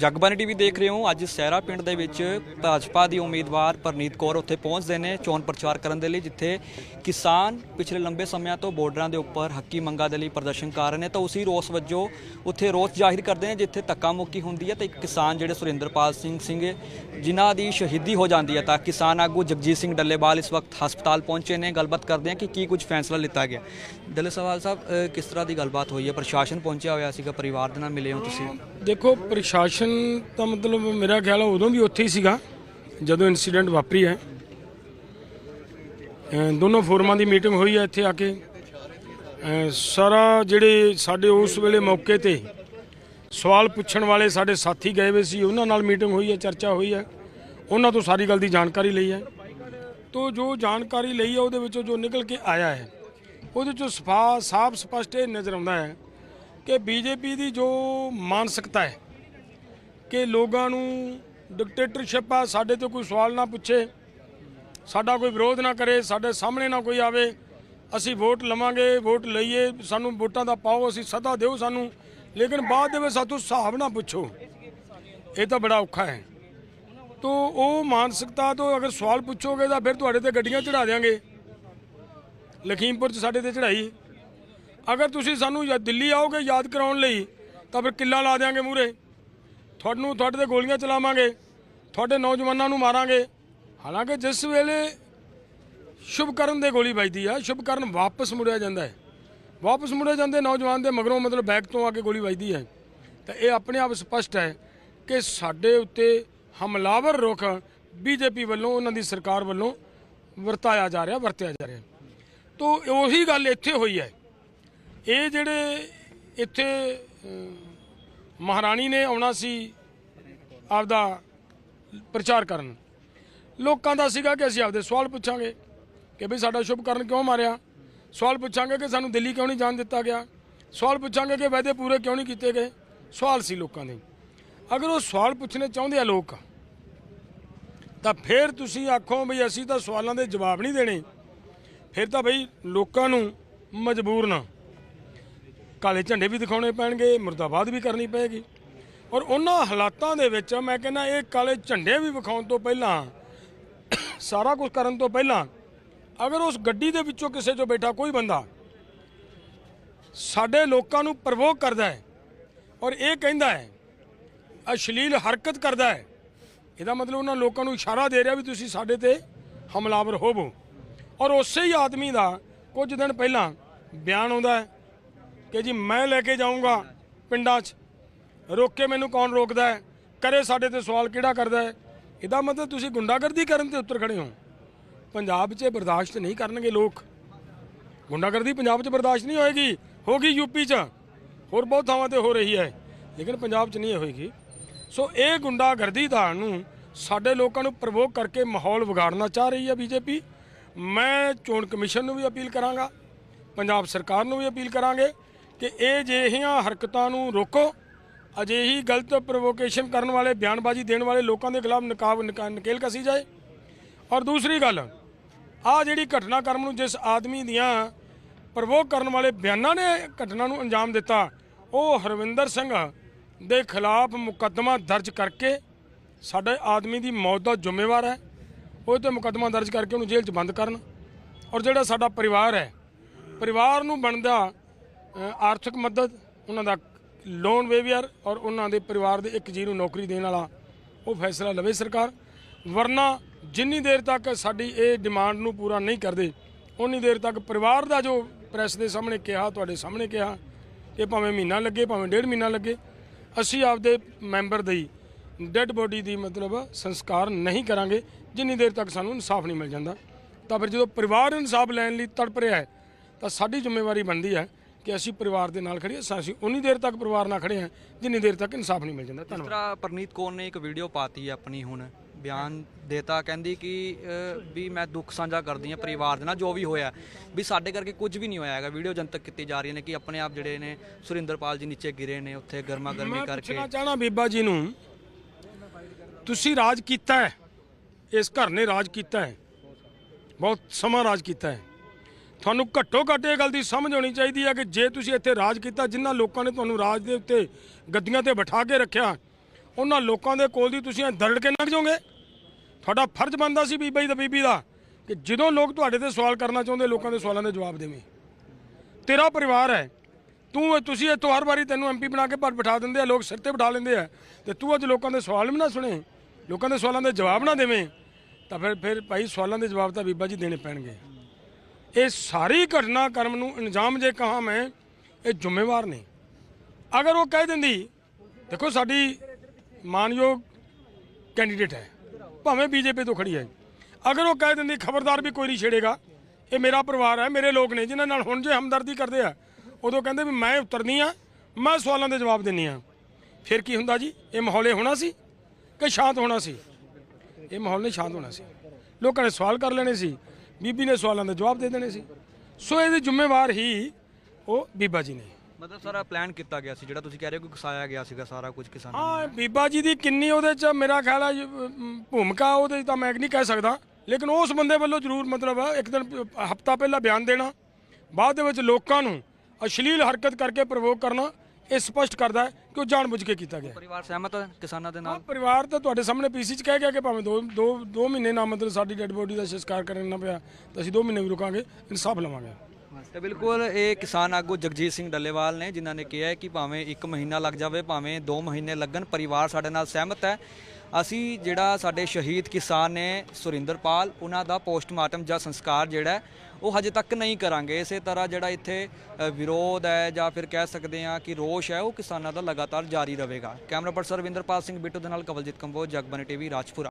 Jagbani TV ਦੇਖ ਰਹੇ ਹੋ। ਅੱਜ ਸਹਿਰਾ ਪਿੰਡ ਦੇ ਵਿੱਚ ਭਾਜਪਾ ਦੀ ਉਮੀਦਵਾਰ ਪਰਨੀਤ ਕੌਰ ਉੱਥੇ ਪਹੁੰਚਦੇ ਨੇ ਚੋਣ ਪ੍ਰਚਾਰ ਕਰਨ ਦੇ ਲਈ, ਜਿੱਥੇ ਕਿਸਾਨ ਪਿਛਲੇ ਲੰਬੇ ਸਮਿਆਂ ਤੋਂ ਬਾਰਡਰਾਂ ਦੇ ਉੱਪਰ ਹੱਕੀ ਮੰਗਾਂ ਦੇ ਲਈ ਪ੍ਰਦਰਸ਼ਨ ਕਰ ਰਹੇ ਨੇ। ਤਾਂ ਉਸੇ ਰੋਸ ਵਜੋਂ ਉੱਥੇ ਰੋਸ ਜ਼ਾਹਿਰ ਕਰਦੇ ਨੇ, ਜਿੱਥੇ ਧੱਕਾ ਮੁੱਕੀ ਹੁੰਦੀ ਹੈ ਤੇ ਇੱਕ ਕਿਸਾਨ ਜਿਹੜੇ ਸੁਰਿੰਦਰਪਾਲ ਸਿੰਘ ਸਿੰਘ ਜਿਨ੍ਹਾਂ ਦੀ ਸ਼ਹੀਦੀ ਹੋ ਜਾਂਦੀ ਹੈ। ਤਾਂ ਕਿਸਾਨ ਆਗੂ ਜਗਜੀਤ ਸਿੰਘ ਡੱਲੇਵਾਲ ਇਸ ਵਕਤ ਹਸਪਤਾਲ ਪਹੁੰਚੇ ਨੇ। ਗੱਲਬਾਤ ਕਰਦੇ ਹਾਂ ਕਿ ਕੀ ਕੁਝ ਫੈਸਲਾ ਲਿੱਤਾ ਗਿਆ। ਡੱਲੇ ਸਵਾਲ ਸਾਹਿਬ ਕਿਸ ਤਰ੍ਹਾਂ ਦੀ ਗੱਲਬਾਤ ਹੋਈ ਹੈ? ਪ੍ਰਸ਼ਾਸਨ ਪਹੁੰਚਿਆ ਹੋਇਆ ਸੀਗਾ, ਪਰਿਵਾਰ ਦੇ ਨਾਲ ਮਿਲੇ ਹੋ ਤੁਸੀਂ? ਦੇਖੋ, ਪ੍ਰਸ਼ਾਸਨ ਤਾਂ ਮਤਲਬ ਮੇਰਾ ਖਿਆਲ ਉਦੋਂ ਵੀ ਉੱਥੇ ਹੀ ਸੀਗਾ, ਜਦੋਂ ਇਨਸੀਡੈਂਟ ਵਾਪਰੀ ਹੈ। ਦੋਨੋਂ ਫੋਰਮਾਂ ਦੀ ਮੀਟਿੰਗ ਹੋਈ ਹੈ ਇੱਥੇ ਆ ਕੇ। ਸਾਰਾ ਜਿਹੜੇ ਸਾਡੇ ਉਸ ਵੇਲੇ ਮੌਕੇ ਤੇ ਸਵਾਲ ਪੁੱਛਣ ਵਾਲੇ ਸਾਡੇ ਸਾਥੀ ਗਏ ਹੋਏ ਸੀ, ਉਹਨਾਂ ਨਾਲ ਮੀਟਿੰਗ ਹੋਈ ਹੈ, ਚਰਚਾ ਹੋਈ ਹੈ। ਉਹਨਾਂ ਤੋਂ ਸਾਰੀ ਗੱਲ ਦੀ ਜਾਣਕਾਰੀ ਲਈ ਹੈ। ਤੋਂ ਜੋ ਜਾਣਕਾਰੀ ਲਈ ਹੈ, ਉਹਦੇ ਵਿੱਚੋਂ ਜੋ ਨਿਕਲ ਕੇ ਆਇਆ ਹੈ, ਉਹਦੇ ਚੋਂ ਸਫਾ ਸਾਫ਼ ਸਪਸ਼ਟ ਇਹ ਨਜ਼ਰ ਆਉਂਦਾ ਹੈ ਕਿ ਬੀਜੇਪੀ ਦੀ ਜੋ ਮਾਨਸਿਕਤਾ ਹੈ ਕਿ ਲੋਕਾਂ ਨੂੰ ਡਿਕਟੇਟਰਸ਼ਿਪ ਆ, ਸਾਡੇ ਤੋਂ ਕੋਈ ਸਵਾਲ ਨਾ ਪੁੱਛੇ, ਸਾਡਾ ਕੋਈ ਵਿਰੋਧ ਨਾ ਕਰੇ, ਸਾਡੇ ਸਾਹਮਣੇ ਨਾ ਕੋਈ ਆਵੇ, ਅਸੀਂ ਵੋਟ ਲਵਾਂਗੇ, ਵੋਟ ਲਈਏ, ਸਾਨੂੰ ਵੋਟਾਂ ਦਾ ਪਾਓ, ਅਸੀਂ ਸਦਾ ਦਿਓ ਸਾਨੂੰ, ਲੇਕਿਨ ਬਾਅਦ ਦੇ ਵਿੱਚ ਸਾਤੋਂ ਹਿਸਾਬ ਨਾ ਪੁੱਛੋ। ਇਹ ਤਾਂ ਬੜਾ ਔਖਾ ਹੈ। ਤੋ ਉਹ ਮਾਨਸਿਕਤਾ ਤੋਂ ਅਗਰ ਸਵਾਲ ਪੁੱਛੋਗੇ ਤਾਂ ਫਿਰ ਤੁਹਾਡੇ ਤੇ ਗੱਡੀਆਂ ਚੜਾ ਦੇਾਂਗੇ ਲਖੀਮਪੁਰ ਚ ਸਾਡੇ ਤੇ ਚੜਾਈ ਅਗਰ ਤੁਸੀਂ ਸਾਨੂੰ ਜਾਂ ਦਿੱਲੀ ਆਓਗੇ ਯਾਦ ਕਰਾਉਣ ਲਈ, ਤਾਂ ਫਿਰ ਕਿੱਲਾ ਲਾ ਦੇਾਂਗੇ ਮੂਰੇ ਤੁਹਾਨੂੰ ਤੁਹਾਡੇ ਤੇ ਗੋਲੀਆਂ ਚਲਾਵਾਂਗੇ, ਤੁਹਾਡੇ ਨੌਜਵਾਨਾਂ ਨੂੰ ਮਾਰਾਂਗੇ। ਹਾਲਾਂਕਿ ਜਿਸ ਵੇਲੇ ਸ਼ੁਭਕਰਨ ਦੇ ਗੋਲੀ ਵੱਜਦੀ ਆ, ਸ਼ੁਭਕਰਨ ਵਾਪਸ ਮੁੜਿਆ ਜਾਂਦਾ ਹੈ। ਵਾਪਸ ਮੁੜੇ ਜਾਂਦੇ ਨੌਜਵਾਨ ਦੇ ਮਗਰੋਂ ਮਤਲਬ ਬੈਕ ਤੋਂ ਆ ਕੇ ਗੋਲੀ ਵੱਜਦੀ ਹੈ। ਤਾਂ ਇਹ ਆਪਣੇ ਆਪ ਸਪਸ਼ਟ ਹੈ ਕਿ ਸਾਡੇ ਉੱਤੇ ਹਮਲਾਵਰ ਰੁਖ ਬੀਜੇਪੀ ਵੱਲੋਂ, ਉਹਨਾਂ ਦੀ ਸਰਕਾਰ ਵੱਲੋਂ ਵਰਤਾਇਆ ਜਾ ਰਿਹਾ, ਵਰਤਿਆ ਜਾ ਰਿਹਾ। ਤੋਂ ਉਹੀ ਗੱਲ ਇੱਥੇ ਹੋਈ ਹੈ। ਇਹ ਜਿਹੜੇ ਇੱਥੇ ਮਹਾਰਾਣੀ ਨੇ ਆਉਣਾ ਸੀ ਆਪਦਾ ਪ੍ਰਚਾਰ ਕਰਨ। ਲੋਕਾਂ ਦਾ ਸੀਗਾ ਕਿ ਅਸੀਂ ਆਪਦੇ ਸਵਾਲ ਪੁੱਛਾਂਗੇ ਕਿ ਵੀ ਸਾਡਾ ਸ਼ੁਭਕਰਨ ਕਿਉਂ ਮਾਰਿਆ? ਸਵਾਲ ਪੁੱਛਾਂਗੇ ਕਿ ਸਾਨੂੰ ਦਿੱਲੀ ਕਿਉਂ ਨਹੀਂ ਜਾਣ ਦਿੱਤਾ ਗਿਆ? ਸਵਾਲ ਪੁੱਛਾਂਗੇ ਕਿ ਵਾਅਦੇ ਪੂਰੇ ਕਿਉਂ ਨਹੀਂ ਕੀਤੇ ਗਏ? ਸਵਾਲ ਸੀ ਲੋਕਾਂ ਦੇ। ਅਗਰ ਉਹ ਸਵਾਲ ਪੁੱਛਣੇ ਚਾਹੁੰਦੇ ਆ ਲੋਕ, ਤਾਂ ਫਿਰ ਤੁਸੀਂ ਆਖੋ ਵੀ ਅਸੀਂ ਤਾਂ ਸਵਾਲਾਂ ਦੇ ਜਵਾਬ ਨਹੀਂ ਦੇਣੇ। ਫਿਰ ਤਾਂ ਬਈ ਲੋਕਾਂ ਨੂੰ ਮਜਬੂਰ ਨਾ ਕਾਲੇ ਝੰਡੇ ਵੀ ਦਿਖਾਉਣੇ ਪੈਣਗੇ, ਮੁਰਦਾਬਾਦ ਵੀ ਕਰਨੀ ਪਏਗੀ। ਔਰ ਉਹਨਾਂ ਹਾਲਾਤਾਂ ਦੇ ਵਿੱਚ ਮੈਂ ਕਹਿੰਦਾ ਇਹ ਕਾਲੇ ਝੰਡੇ ਵੀ ਵਿਖਾਉਣ ਤੋਂ ਪਹਿਲਾਂ, ਸਾਰਾ ਕੁਝ ਕਰਨ ਤੋਂ ਪਹਿਲਾਂ, ਅਗਰ ਉਸ ਗੱਡੀ ਦੇ ਵਿੱਚੋਂ ਕਿਸੇ ਚੋਂ ਬੈਠਾ ਕੋਈ ਬੰਦਾ ਸਾਡੇ ਲੋਕਾਂ ਨੂੰ ਪ੍ਰਵੋਕ ਕਰਦਾ ਹੈ ਔਰ ਇਹ ਕਹਿੰਦਾ ਹੈ, ਅਸ਼ਲੀਲ ਹਰਕਤ ਕਰਦਾ ਹੈ, ਇਹਦਾ ਮਤਲਬ ਉਹਨਾਂ ਲੋਕਾਂ ਨੂੰ ਇਸ਼ਾਰਾ ਦੇ ਰਿਹਾ ਵੀ ਤੁਸੀਂ ਸਾਡੇ ਤੇ ਹਮਲਾਵਰ ਹੋਵੋ। ਔਰ ਉਸੇ ਹੀ ਆਦਮੀ ਦਾ ਕੁਝ ਦਿਨ ਪਹਿਲਾਂ ਬਿਆਨ ਆਉਂਦਾ ਹੈ ਕਿ ਜੀ ਮੈਂ ਲੈ ਕੇ ਜਾਊਂਗਾ ਪਿੰਡਾਂ 'ਚ। ਰੋਕ ਕੇ ਮੈਨੂੰ ਕੌਣ ਰੋਕਦਾ ਹੈ? ਕਰੇ ਸਾਡੇ ਤੇ ਸਵਾਲ ਕਿਹੜਾ ਕਰਦਾ ਹੈ? ਇਹਦਾ ਮਤਲਬ ਤੁਸੀਂ ਗੁੰਡਾਗਰਦੀ ਕਰਨ ਤੇ ਉੱਤਰ ਖੜੇ ਹੋ। ਪੰਜਾਬ 'ਚ ਬਰਦਾਸ਼ਤ ਨਹੀਂ ਕਰਨਗੇ ਲੋਕ। ਗੁੰਡਾਗਰਦੀ ਪੰਜਾਬ 'ਚ ਬਰਦਾਸ਼ਤ ਨਹੀਂ ਹੋਏਗੀ, ਹੋਗੀ ਯੂਪੀ 'ਚ। ਹੋਰ ਬਹੁਤ ਥਾਵਾਂ ਤੇ ਹੋ ਰਹੀ ਹੈ, ਲੇਕਿਨ ਪੰਜਾਬ 'ਚ ਨਹੀਂ ਹੋਏਗੀ। ਸੋ ਇਹ ਗੁੰਡਾਗਰਦੀ ਦਾ ਨੂੰ ਸਾਡੇ ਲੋਕਾਂ ਨੂੰ ਪ੍ਰਵੋਕ ਕਰਕੇ ਮਾਹੌਲ ਵਿਗਾੜਨਾ ਚਾਹ ਰਹੀ ਹੈ ਬੀਜੇਪੀ। ਮੈਂ ਚੋਣ ਕਮਿਸ਼ਨ ਨੂੰ ਵੀ ਅਪੀਲ ਕਰਾਂਗਾ, ਪੰਜਾਬ ਸਰਕਾਰ ਨੂੰ ਵੀ ਅਪੀਲ ਕਰਾਂਗੇ। ਕਿ ਇਹ ਜਿਹੀਆਂ ਹਰਕਤਾਂ ਨੂੰ ਰੋਕੋ, ਅਜਿਹੀ ਗਲਤ ਪ੍ਰੋਵੋਕੇਸ਼ਨ ਕਰਨ ਵਾਲੇ, ਬਿਆਨਬਾਜ਼ੀ ਦੇਣ ਵਾਲੇ ਲੋਕਾਂ ਦੇ ਖਿਲਾਫ ਨਕਾਬ, ਨਕਾ- ਨਕੇਲ ਕਸੀ ਜਾਏ। ਔਰ ਦੂਸਰੀ ਗੱਲ ਆ ਜਿਹੜੀ ਘਟਨਾਕ੍ਰਮ ਨੂੰ ਜਿਸ ਆਦਮੀ ਦੀਆਂ ਪ੍ਰਵੋਕ ਕਰਨ ਵਾਲੇ ਬਿਆਨਾਂ ਨੇ ਘਟਨਾ ਨੂੰ ਅੰਜਾਮ ਦਿੱਤਾ, ਉਹ ਹਰਵਿੰਦਰ ਸਿੰਘ ਦੇ ਖਿਲਾਫ ਮੁਕੱਦਮਾ ਦਰਜ ਕਰਕੇ ਸਾਡੇ ਆਦਮੀ ਦੀ ਮੌਤ ਦਾ ਜ਼ਿੰਮੇਵਾਰ ਹੈ। ਉਹ ਤੇ ਮੁਕੱਦਮਾ ਦਰਜ ਕਰਕੇ ਉਹਨੂੰ ਜੇਲ੍ਹ 'ਚ ਬੰਦ ਕਰਨ। ਔਰ ਜਿਹੜਾ ਸਾਡਾ ਪਰਿਵਾਰ ਹੈ, ਪਰਿਵਾਰ ਨੂੰ ਬਣਦਾ ਆਰਥਿਕ ਮਦਦ, ਉਹਨਾਂ ਦਾ ਲੋਨ ਵੇਵੀਅਰ ਔਰ ਉਹਨਾਂ ਦੇ ਪਰਿਵਾਰ ਦੇ ਇੱਕ ਜੀ ਨੂੰ ਨੌਕਰੀ ਦੇਣ ਵਾਲਾ ਉਹ ਫੈਸਲਾ ਲਵੇ ਸਰਕਾਰ। ਵਰਨਾ ਜਿੰਨੀ ਦੇਰ ਤੱਕ ਸਾਡੀ ਇਹ ਡਿਮਾਂਡ ਨੂੰ ਪੂਰਾ ਨਹੀਂ ਕਰਦੇ ਉਨੀ ਦੇਰ ਤੱਕ ਪਰਿਵਾਰ ਦਾ ਜੋ ਪ੍ਰੈਸ ਦੇ ਸਾਹਮਣੇ ਕਿਹਾ, ਤੁਹਾਡੇ ਸਾਹਮਣੇ ਕਿਹਾ ਕਿ ਭਾਵੇਂ ਮਹੀਨਾ ਲੱਗੇ, ਭਾਵੇਂ ਡੇਢ ਮਹੀਨਾ ਲੱਗੇ, ਅਸੀਂ ਆਪਦੇ ਮੈਂਬਰ ਦੀ ਡੈੱਡ ਬੋਡੀ ਦੀ ਮਤਲਬ ਸੰਸਕਾਰ ਨਹੀਂ ਕਰਾਂਗੇ, ਜਿੰਨੀ ਦੇਰ ਤੱਕ ਸਾਨੂੰ ਇਨਸਾਫ ਨਹੀਂ ਮਿਲ ਜਾਂਦਾ। ਤਾਂ ਫਿਰ ਜਦੋਂ ਪਰਿਵਾਰ ਇਨਸਾਫ ਲੈਣ ਲਈ ਤੜਪ ਰਿਹਾ ਹੈ, ਤਾਂ ਸਾਡੀ ਜ਼ਿੰਮੇਵਾਰੀ ਬਣਦੀ ਹੈ ਕਿ ਅਸੀਂ ਪਰਿਵਾਰ ਦੇ ਨਾਲ ਖੜੀਏ ਅਸੀਂ ਉਨੀ ਦੇਰ ਤੱਕ ਪਰਿਵਾਰ ਨਾਲ ਖੜੇ ਹਾਂ ਜਿੰਨੀ ਦੇਰ ਤੱਕ ਇਨਸਾਫ ਨਹੀਂ ਮਿਲ ਜਾਂਦਾ। ਇਸ ਧੰਨਵਾਦ। ਤਰ੍ਹਾਂ ਪਰਨੀਤ ਕੌਰ ਨੇ ਇੱਕ ਵੀਡੀਓ ਪਾਤੀ ਹੈ ਆਪਣੀ ਹੁਣ ਬਿਆਨ ਦੇਤਾ ਕਹਿੰਦੀ ਕਿ ਅ, ਵੀ ਮੈਂ ਦੁੱਖ ਸਾਂਝਾ ਕਰਦੀ ਹਾਂ ਪਰਿਵਾਰ ਦੇ ਨਾਲ ਜੋ ਵੀ ਹੋਇਆ। ਵੀ ਸਾਡੇ ਕਰਕੇ ਕੁਝ ਵੀ ਨਹੀਂ ਹੋਇਆ ਹੈਗਾ। ਵੀਡੀਓ ਜਨਤਕ ਕੀਤੀ ਜਾ ਰਹੀ ਨੇ ਕਿ ਆਪਣੇ ਆਪ ਜਿਹੜੇ ਨੇ ਸੁਰਿੰਦਰਪਾਲ ਜੀ ਨੀਚੇ ਗਿਰੇ ਨੇ ਉੱਥੇ ਗਰਮਾ ਗਰਮੀ ਮੈਂ ਕਰਕੇ। ਪੁੱਛਣਾ ਚਾਹਣਾ ਬੀਬਾ ਜੀ ਨੂੰ ਤੁਸੀਂ ਰਾਜ ਕੀਤਾ ਹੈ ਇਸ ਘਰ ਨੇ ਰਾਜ ਕੀਤਾ ਹੈ ਬਹੁਤ ਸਮਾਂ ਰਾਜ ਕੀਤਾ ਹੈ। ਤੁਹਾਨੂੰ ਘੱਟੋ ਘੱਟ ਇਹ ਗੱਲ ਦੀ ਸਮਝ ਹੋਣੀ ਚਾਹੀਦੀ ਹੈ ਕਿ ਜੇ ਤੁਸੀਂ ਇੱਥੇ ਰਾਜ ਕੀਤਾ, ਜਿਨ੍ਹਾਂ ਲੋਕਾਂ ਨੇ ਤੁਹਾਨੂੰ ਰਾਜ ਦੇ ਉੱਤੇ ਗੱਦੀਆਂ ਤੇ ਬਿਠਾ ਕੇ ਰੱਖਿਆ, ਉਹਨਾਂ ਲੋਕਾਂ ਦੇ ਕੋਲ ਦੀ ਤੁਸੀਂ ਦਰੜ ਕੇ ਲੰਘ ਜਾਓਗੇ? ਤੁਹਾਡਾ ਫਰਜ਼ ਬਣਦਾ ਸੀ ਬੀਬਾ ਜੀ ਦਾ ਬੀਬੀ ਦਾ ਕਿ ਜਦੋਂ ਲੋਕ ਤੁਹਾਡੇ ਤੇ ਸਵਾਲ ਕਰਨਾ ਚਾਹੁੰਦੇ, ਲੋਕਾਂ ਦੇ ਸਵਾਲਾਂ ਦੇ ਜਵਾਬ ਦੇਵੇਂ। ਤੇਰਾ ਪਰਿਵਾਰ ਹੈ। ਤੂੰ, ਤੁਸੀਂ ਇੱਥੋਂ ਹਰ ਵਾਰੀ ਤੈਨੂੰ ਐਮਪੀ ਬਣਾ ਕੇ ਪਰ ਬਿਠਾ ਦਿੰਦੇ ਆ, ਲੋਕ ਸਿਰ ਤੇ ਬਿਠਾ ਲੈਂਦੇ ਆ। ਤੇ ਤੂੰ ਅੱਜ ਲੋਕਾਂ ਦੇ ਸਵਾਲ ਵੀ ਨਾ ਸੁਣੇ, ਲੋਕਾਂ ਦੇ ਸਵਾਲਾਂ ਦੇ ਜਵਾਬ ਨਾ ਦੇਵੇਂ। ਤਾਂ ਫਿਰ ਫਿਰ ਭਾਈ ਸਵਾਲਾਂ ਦੇ ਜਵਾਬ ਤਾਂ ਬੀਬਾ ਜੀ ਦੇਣੇ ਪੈਣਗੇ। ਇਹ ਸਾਰੀ ਘਟਨਾ ਕਰਮ ਨੂੰ ਇੰਜਾਮ ਜੇ ਕਹਾ ਮੈਂ, ਇਹ ਜ਼ਿੰਮੇਵਾਰ ਨੇ ਅਗਰ ਉਹ ਕਹਿ ਦਿੰਦੀ, ਦੇਖੋ ਸਾਡੀ ਮਾਨਯੋਗ ਕੈਂਡੀਡੇਟ ਹੈ, ਭਾਵੇਂ ਬੀਜੇਪੀ ਤੋਂ ਖੜੀ ਹੈ। ਅਗਰ ਉਹ ਕਹਿ ਦਿੰਦੀ, ਖਬਰਦਾਰ ਵੀ ਕੋਈ ਨਹੀਂ ਛੇੜੇਗਾ, ਇਹ ਮੇਰਾ ਪਰਿਵਾਰ ਹੈ, ਮੇਰੇ ਲੋਕ ਨੇ, ਜਿਨ੍ਹਾਂ ਨਾਲ ਹੁਣ ਜੇ ਹਮਦਰਦੀ ਕਰਦੇ ਆ, ਉਦੋਂ ਕਹਿੰਦੇ ਵੀ ਮੈਂ ਉਤਰਨੀ ਆ, ਮੈਂ ਸਵਾਲਾਂ ਦੇ ਜਵਾਬ ਦਿੰਨੀ ਆ। ਫਿਰ ਕੀ ਹੁੰਦਾ ਜੀ? ਇਹ ਮਾਹੌਲੇ ਹੋਣਾ ਸੀ ਕਿ ਸ਼ਾਂਤ ਹੋਣਾ ਸੀ? ਇਹ ਮਾਹੌਲ ਨੇ ਸ਼ਾਂਤ ਹੋਣਾ ਸੀ। ਲੋਕਾਂ ਨੇ ਸਵਾਲ ਕਰ ਲੈਣੇ ਸੀ। ਬੀਬੀ ਨੇ ਸਵਾਲਾਂ ਦੇ ਜਵਾਬ ਦੇ ਦੇਣੇ ਸੀ। ਸੋ ਇਹਦੀ ਜ਼ਿੰਮੇਵਾਰ ਹੀ ਉਹ ਬੀਬਾ ਜੀ ਨੇ। ਮਤਲਬ ਸਾਰਾ ਪਲਾਨ ਕੀਤਾ ਗਿਆ ਸੀ ਜਿਹੜਾ ਤੁਸੀਂ ਕਹਿ ਰਹੇ ਹੋ ਕਿ ਘਸਾਇਆ ਗਿਆ ਸੀਗਾ ਸਾਰਾ ਕੁਝ ਕਿਸਾਨਾਂ ਹਾਂ ਬੀਬਾ ਜੀ ਦੀ ਕਿੰਨੀ ਉਹਦੇ ਚ ਮੇਰਾ ਖਿਆਲ ਹੈ ਭੂਮਿਕਾ ਉਹਦੇ ਤਾਂ ਮੈਂ ਨਹੀਂ ਕਹਿ ਸਕਦਾ। ਲੇਕਿਨ ਉਸ ਬੰਦੇ ਵੱਲੋਂ ਜ਼ਰੂਰ ਮਤਲਬ ਇੱਕ ਦਿਨ ਹਫਤਾ ਪਹਿਲਾਂ ਬਿਆਨ ਦੇਣਾ ਬਾਅਦ ਦੇ ਵਿੱਚ ਲੋਕਾਂ ਨੂੰ ਅਸ਼ਲੀਲ ਹਰਕਤ ਕਰਕੇ ਪ੍ਰਵੋਕ ਕਰਨਾ ਇਹ ਸਪਸ਼ਟ ਕਰਦਾ ਹੈ ਕਿ ਉਹ ਜਾਣਬੁੱਝ ਕੇ ਕੀਤਾ ਗਿਆ। ਪਰਿਵਾਰ ਸਹਿਮਤ ਹੈ ਕਿਸਾਨਾਂ ਦੇ ਹਾਂ ਨਾਲ ਪਰਿਵਾਰ ਤਾਂ ਤੁਹਾਡੇ ਸਾਹਮਣੇ ਪੀਸੀ ਚ ਕਹਿ ਗਿਆ ਕਿ ਭਾਵੇਂ ਦੋ ਦੋ ਦੋ ਮਹੀਨੇ ਨਾ ਮਤਲਬ ਸਾਡੀ ਡੈੱਡ ਬੋਡੀ ਦਾ ਸੰਸਕਾਰ ਕਰਨਾ ਪਿਆ ਤਾਂ ਅਸੀਂ ਦੋ ਮਹੀਨੇ ਵੀ ਰੁਕਾਂਗੇ ਇਨਸਾਫ ਲਵਾਂਗੇ। ਤੇ ਬਿਲਕੁਲ ਇਹ ਕਿਸਾਨ ਆਗੂ ਜਗਜੀਤ ਸਿੰਘ ਡੱਲੇਵਾਲ ਨੇ ਜਿਨ੍ਹਾਂ ਨੇ ਕਿਹਾ ਹੈ ਕਿ ਭਾਵੇਂ 1 ਮਹੀਨਾ ਲੱਗ ਜਾਵੇ ਭਾਵੇਂ 2 ਮਹੀਨੇ ਲੱਗਣ ਪਰਿਵਾਰ ਸਾਡੇ ਨਾਲ ਸਹਿਮਤ ਹੈ। ਅਸੀਂ ਜਿਹੜਾ ਸਾਡੇ ਸ਼ਹੀਦ ਕਿਸਾਨ ਨੇ ਸੁਰਿੰਦਰਪਾਲ, ਉਹਨਾਂ ਦਾ ਪੋਸਟਮਾਰਟਮ ਜਾਂ ਸੰਸਕਾਰ ਜਿਹੜਾ ਉਹ ਹਜੇ ਤੱਕ ਨਹੀਂ ਕਰਾਂਗੇ। ਇਸੇ ਤਰ੍ਹਾਂ ਜਿਹੜਾ ਇੱਥੇ ਵਿਰੋਧ ਹੈ ਜਾਂ ਫਿਰ ਕਹਿ ਸਕਦੇ ਹਾਂ ਕਿ ਰੋਸ਼ ਹੈ, ਉਹ ਕਿਸਾਨਾਂ ਦਾ ਲਗਾਤਾਰ ਜਾਰੀ ਰਹੇਗਾ। ਕੈਮਰਾ ਪਰਸਨ ਰਵਿੰਦਰਪਾਲ ਸਿੰਘ ਬਿੱਟੂ ਦੇ ਨਾਲ ਕਵਲਜੀਤ ਕੰਬੋਜ ਜਗਬਾਨੀ ਟੀਵੀ, ਰਾਜਪੁਰਾ।